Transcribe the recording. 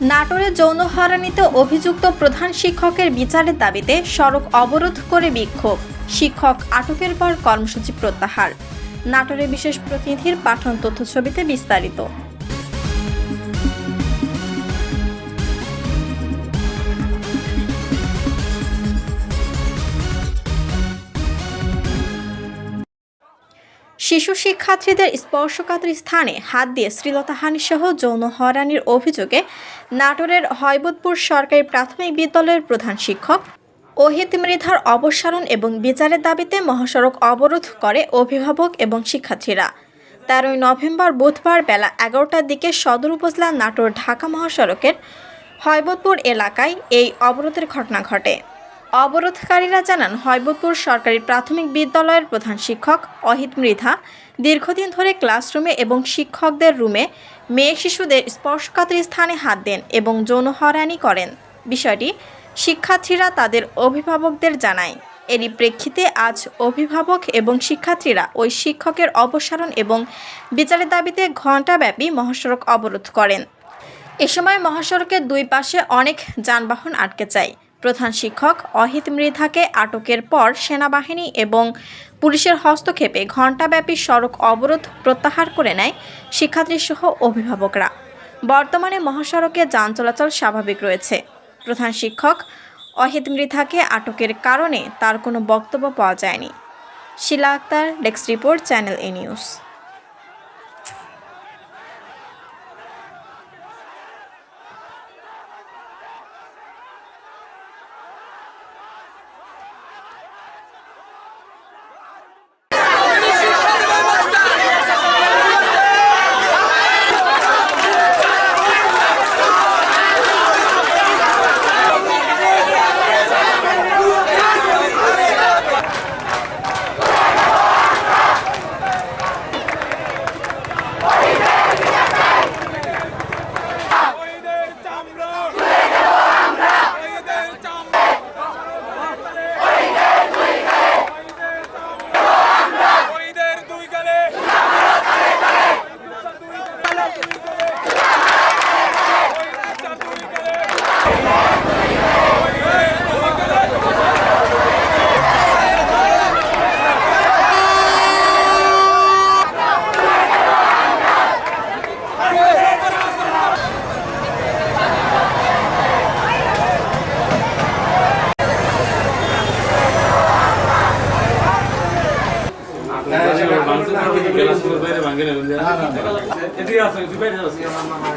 নাটোরে যৌন হয়রানিতে অভিযুক্ত প্রধান শিক্ষকের বিচারের দাবিতে সড়ক অবরোধ করে বিক্ষোভ। শিক্ষক আটকের পর কর্মসূচি প্রত্যাহার। নাটোরে বিশেষ প্রতিনিধির পাঠন তথ্য ছবিতে বিস্তারিত। শিশু শিক্ষার্থীদের স্পর্শকাতর স্থানে হাত দিয়ে শ্লীলতাহানি সহ যৌন হয়রানির অভিযোগে নাটোরের হয়বতপুর সরকারি প্রাথমিক বিদ্যালয়ের প্রধান শিক্ষক ওহিত মৃধার অপসারণ এবং বিচারের দাবিতে মহাসড়ক অবরোধ করে অভিভাবক এবং শিক্ষার্থীরা। তেরোই নভেম্বর বুধবার বেলা এগারোটার দিকে সদর উপজেলা নাটোর ঢাকা মহাসড়কের হয়বতপুর এলাকায় এই অবরোধের ঘটনা ঘটে। অবরোধকারীরা জানান, হয়বপুর সরকারি প্রাথমিক বিদ্যালয়ের প্রধান শিক্ষক অহিত মৃধা দীর্ঘদিন ধরে ক্লাসরুমে এবং শিক্ষকদের রুমে মেয়ে শিশুদের স্পর্শকাতর স্থানে হাত দেন এবং যৌন হয়রানি করেন। বিষয়টি শিক্ষার্থীরা তাদের অভিভাবকদের জানায়। এরই প্রেক্ষিতে আজ অভিভাবক এবং শিক্ষার্থীরা ওই শিক্ষকের অপসারণ এবং বিচারের দাবিতে ঘণ্টাব্যাপী মহাসড়ক অবরোধ করেন। এ সময় মহাসড়কের দুই পাশে অনেক যানবাহন আটকে যায়। প্রধান শিক্ষক অহিত মৃধাকে আটকের পর সেনাবাহিনী এবং পুলিশের হস্তক্ষেপে ঘণ্টাব্যাপী সড়ক অবরোধ প্রত্যাহার করে নেয় শিক্ষার্থীসহ অভিভাবকরা। বর্তমানে মহাসড়কে যান চলাচল স্বাভাবিক রয়েছে। প্রধান শিক্ষক অহিত মৃধাকে আটকের কারণে তার কোনো বক্তব্য পাওয়া যায়নি। Shila Akter, desk report, channel A news. এদিকে আসো বাইরে আসো আমার মা